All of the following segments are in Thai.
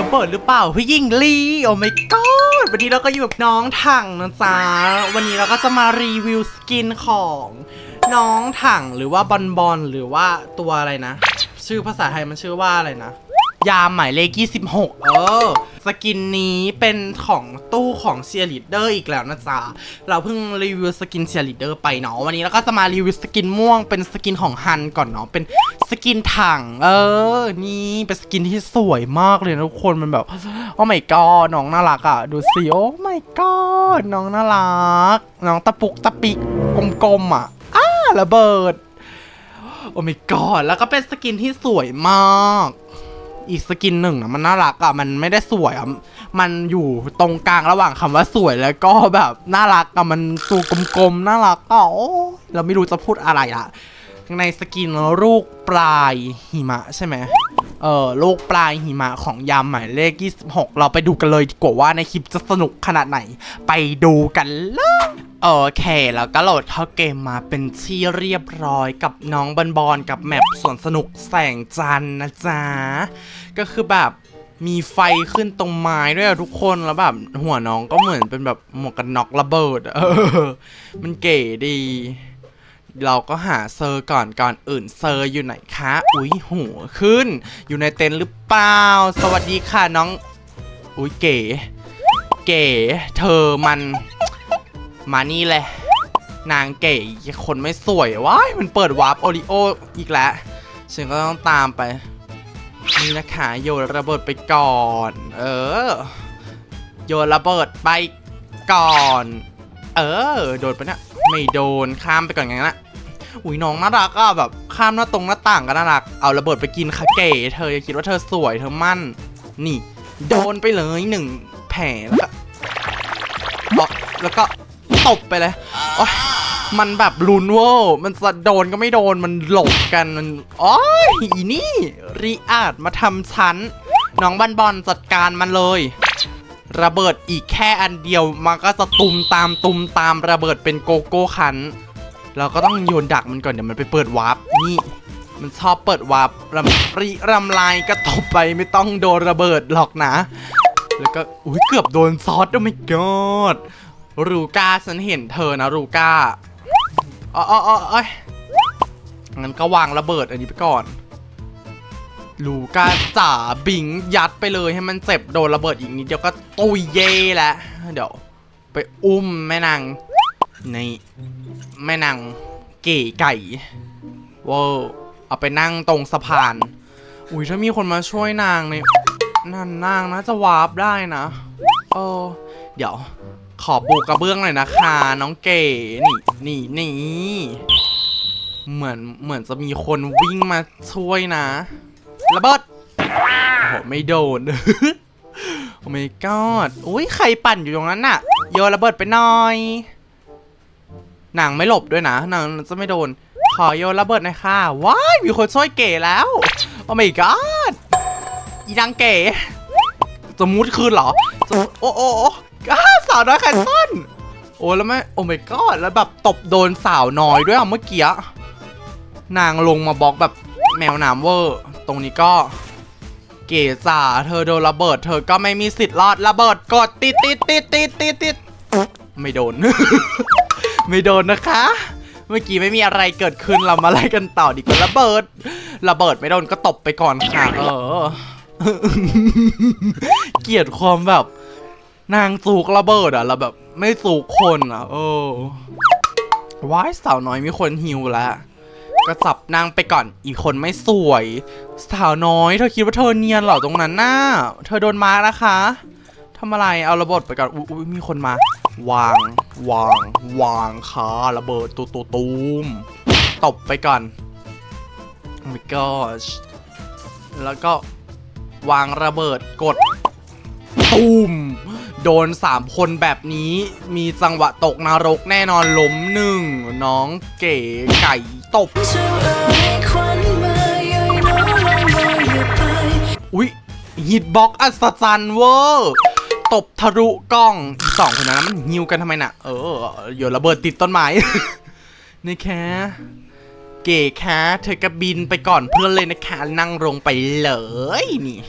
ระเบิดหรือเปล่าพี่ยิงลีโอ้ไม่กอดวันนี้เราก็อยู่กับน้องถังนะจ๊ะวันนี้เราก็จะมารีวิวสกินของน้องถังหรือว่าบอลบอลหรือว่าตัวอะไรนะ ชื่อภาษาไทยมันชื่อว่าอะไรนะ ยามหมายเลข26 เออ สกินนี้เป็นของตู้ของเชียร์ลีดเดอร์อีกแล้วนะจ๊ะ เราเพิ่งรีวิวสกินเชียร์ลีดเดอร์ไปเนาะ วันนี้เราก็จะมารีวิวสกินม่วงเป็นสกินของฮันก่อนเนาะ เป็นสกินถัง เออ นี่เป็นสกินที่สวยมากเลยนะทุกคน มันแบบ โอ้ my god น้องน่ารักอะ ดูสิ โอ้ my god น้องน่ารัก น้องตะปุกตะปิกกลมๆอะ อ้าระเบิด โอ้ my god แล้วก็เป็นสกินที่สวยมาก อีกสกินหนึ่งนะมันน่ารักอะมันไม่ได้สวยอะมันอยู่ตรงกลางระหว่างคำว่าสวยแล้วก็แบบน่ารักอะมันตัวกลมๆน่ารักอะโอ้ยเราไม่รู้จะพูดอะไรอะในสกินลูกปลายหิมะใช่ไหมเออลูกปลายหิมะของยามหมายเลข 26 เราไปดูกันเลยดีกว่าว่าในคลิปจะสนุกขนาดไหน ไปดูกันเลย โอเค แล้วก็โหลดเข้าเกมมาเป็นที่เรียบร้อยกับน้องบอลบอลกับแมปสวนสนุกแสงจันทร์นะจ๊ะ ก็คือแบบมีไฟขึ้นตรงไม้ด้วยอะทุกคนแล้วแบบหัวน้องก็เหมือนเป็นแบบหมวกกันน็อกระเบิด เออ มันเก๋ดี เราก็หาเซอร์ก่อนก่อนอื่นเซอร์อยู่ไหนคะ อุ๊ยหัวขึ้น อยู่ในเต็นท์หรือเปล่า สวัสดีค่ะน้อง อุ๊ยเก๋ เก๋ เธอมัน มานี่เลยนางเก๋คนไม่สวยว้ายมันเปิดวาร์ปโอริโออีกแล้ว ฉันก็ต้องตามไป นี่นะคะโยนระเบิดไปก่อน เออ โยนระเบิดไปก่อน เออ โดนไปเนี่ยไม่โดนข้ามไปก่อนงั้นนะอุ้ยน้องน่ารักอะแบบข้ามหน้าตรงหน้าต่างก็น่ารัก เอาระเบิดไปกินค่ะเก๋เธออย่าคิดว่าเธอสวยเธอมั่น นี่ โดนไปเลยหนึ่งแผลแล้วก็อ๋อแล้วก็ ตบไปเลยโอ๊ยมันแบบลุนเวอร์มันจะโดนก็ไม่โดน มันหลบกันมันอ๋ออีนี่รีอาดมาทำชั้น น้องบันบอลจัดการมันเลย ระเบิดอีกแค่อันเดียว มันก็จะตุมตามตุมตามระเบิดเป็นโกโก้คัน เราก็ต้องโยนดักมันก่อนเดี๋ยวมันไปเปิดวาร์ปนี่มันชอบเปิดวาร์ปรำปรีรำลายก็ตบไปไม่ต้องโดนระเบิดหรอกนะ แล้วก็ อุ้ยเกือบโดนซอสโอ้ my god รูก้าฉันเห็นเธอนะรูก้าอ๋ออ๋ออ๋อองั้นก็วางระเบิดอันนี้ไปก่อน ลูก้าจ๋าบิงยัดไปเลยให้มันเจ็บโดนระเบิดอีกนิดเดียวก็ตุยเย่แล้วเดี๋ยว ไปอุ้มแม่นางในแม่นางเก๋ไก่วอร์เอาไปนั่งตรงสะพาน อุ้ยถ้ามีคนมาช่วยนางในนั่นนางน่าจะวาร์ปได้นะ เออ เดี๋ยว ขอปูกระเบื้องหน่อยนะคะ น้องเก๋นี่นี่นี่เหมือนเหมือนจะมีคนวิ่งมาช่วยนะระเบิดโอ้ไม่โดนโอ้ my god อุ้ยใครปั่นอยู่ตรงนั้นน่ะ โยนระเบิดไปหน่อยนางไม่หลบด้วยนะนางจะไม่โดน ขอโยนระเบิดหน่อยค่ะ ว้ายมีคนช่วยเก๋แล้วโอ้ my god อีนางเก๋จะมุดคืนเหรอ โอ้โอ้ อ้าสาวน้อยแคนซันโอ้แล้วไม่โอ้ my god แล้วแบบตบโดนสาวน้อยด้วยอะเมื่อกี้ นางลงมาบล็อกแบบแมวน้ำเวอร์ ตรงนี้ก็ เก๋จ๋าเธอโดนระเบิด เธอก็ไม่มีสิทธิ์รอดระเบิดกดติดติดติดติดติดติดไม่โดน ไม่โดนนะคะ เมื่อกี้ไม่มีอะไรเกิดขึ้นเรามาไล่กันต่อดีกว่าระเบิด ระเบิดไม่โดนก็ตบไปก่อนค่ะ เออ เกลียดความแบบ นางสูกระเบิดอะเราแบบไม่สูกคนอะเออว้ายสาวน้อยมีคนหิวแล้วก็จับนางไปก่อนอีกคนไม่สวย สาวน้อยเธอคิดว่าเธอเนียนเหรอตรงนั้นน่ะเธอโดนมาร์นะคะทำอะไรเอาระเบิดไปก่อนอุ๊ยอุ๊ยมีคนมา วาง วาง วางค่ะระเบิดตูตูตูมตบไปก่อน oh my gosh แล้วก็วางระเบิดกดตูม โดนสามคนแบบนี้มีจังหวะตกนรกแน่นอนล้มหนึ่งน้องเก๋ไก่ตบ อุ๊ยฮิตบ็อกอัศจรรย์เวอร์ตบทะลุกล้องสองคนนั้นมันฮิวกันทำไมน่ะ เออโยนระเบิดติดต้นไม้นี่แค่เก๋แค่เธอก็บินไปก่อนเพื่อนเลยนะคะ นั่งลงไปเลยนี่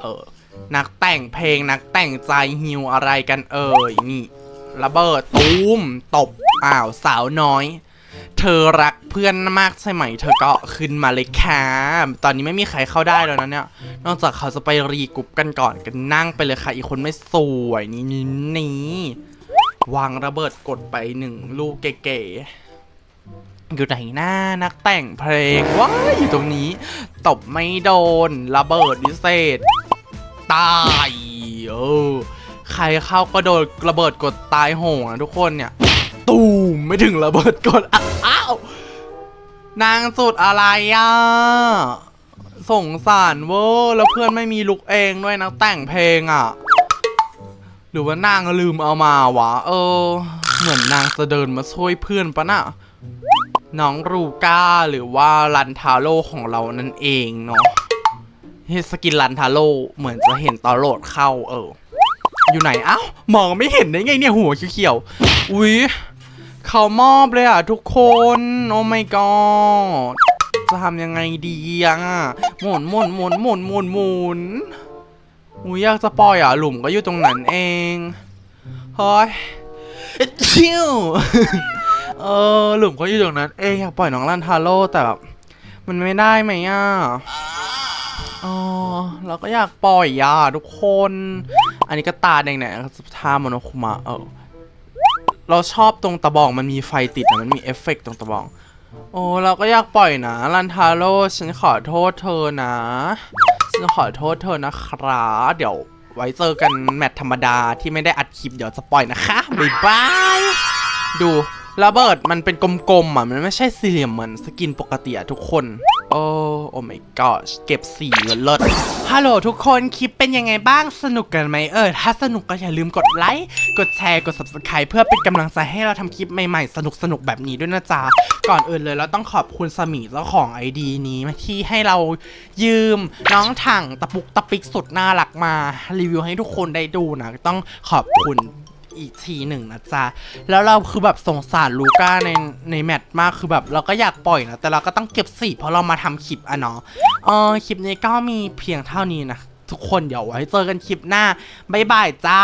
เออ นักแต่งเพลงนักแต่งใจฮิวอะไรกันเอ่ยนี่ระเบิดตูมตบอ้าวสาวน้อย เธอรักเพื่อนมากใช่ไหม เธอก็ขึ้นมาเลยค่ะตอนนี้ไม่มีใครเข้าได้แล้วนะเนี่ย นอกจากเขาจะไปรีกรุ๊ปกันก่อนกันนั่งไปเลยค่ะ อีกคนไม่สวยนี่นี่นี่วางระเบิดกดไปหนึ่งลูกเก๋ๆอยู่ไหนหน้านักแต่งเพลงว้าอยู่ตรงนี้ ตบไม่โดน ระเบิดดิเศษ ตายเออใครเข้าก็โดนระเบิดกดตายโหงนะทุกคนเนี่ย ตูมไม่ถึงระเบิดกดอ้าวนางสุดอะไรอะสงสารเวอร์แล้วเพื่อนไม่มีลุกเองด้วยนะแต่งเพลงอะ หรือว่านางลืมเอามาวะ เออ เหมือนนางจะเดินมาช่วยเพื่อนปะน่ะน้องรูก้าหรือว่าลันทาโร่ของเรานั่นเองเนาะ สกินลันทาโร่เหมือนจะเห็นตอนโหลดเข้าเออ อยู่ไหนอ้าวมองไม่เห็นได้ไงเนี่ยหัวเขียวๆอุ๊ยเขามอบเลยอะทุกคน โอ้ my god จะทำยังไงดีอะหมุนหมุนหมุนหมุนหมุนหมุนอุ้ยอยากจะปล่อยอะหลุมก็อยู่ตรงนั้นเองเฮ้ยชิวเออหลุมก็อยู่ตรงนั้นเองอยากปล่อยน้องลันทาโร่แต่แบบมันไม่ได้ไหมอะ อ๋อเราก็อยากปล่อยอะทุกคน อันนี้ก็ตาแดงเนี่ยทาโมโนคุมะเออเราชอบตรงตะบองมันมีไฟติดมันมีเอฟเฟกต์ตรงตะบอง โอ้เราก็อยากปล่อยนะลันทาโร่ฉันขอโทษเธอนะฉันขอโทษเธอนะครับเดี๋ยวไว้เจอกันแมตช์ธรรมดาที่ไม่ได้อัดคลิปเดี๋ยวจะปล่อยนะคะบ๊ายบายดูระเบิดมันเป็นกลมๆอะมันไม่ใช่สี่เหลี่ยมเหมือนสกินปกติอะทุกคน อ้ โอ้ my god เก็บสีเลิศๆฮัลโหลทุกคนคลิปเป็นยังไงบ้างสนุกกันไหมเออ ถ้าสนุกก็อย่าลืมกดไลค์ กดแชร์ กด subscribe เพื่อเป็นกำลังใจให้เราทำคลิปใหม่ๆ สนุกๆแบบนี้ด้วยนะจ๊ะ ก่อนอื่นเลยเราต้องขอบคุณสมีเจ้าของ ID นี้ที่ให้เรายืมน้องถังตะปุกตะปิกสุดน่ารักมารีวิวให้ทุกคนได้ดูนะ ต้องขอบคุณ อีกทีหนึ่งนะจ๊ะ แล้วเราคือแบบสงสารลูก้าในในแมตช์มากคือแบบเราก็อยากปล่อยนะ แต่เราก็ต้องเก็บสีเพราะเรามาทำคลิปอะเนาะเออคลิปนี้ก็มีเพียงเท่านี้นะ ทุกคนเดี๋ยวไว้เจอกันคลิปหน้า บ๊ายบายจ้า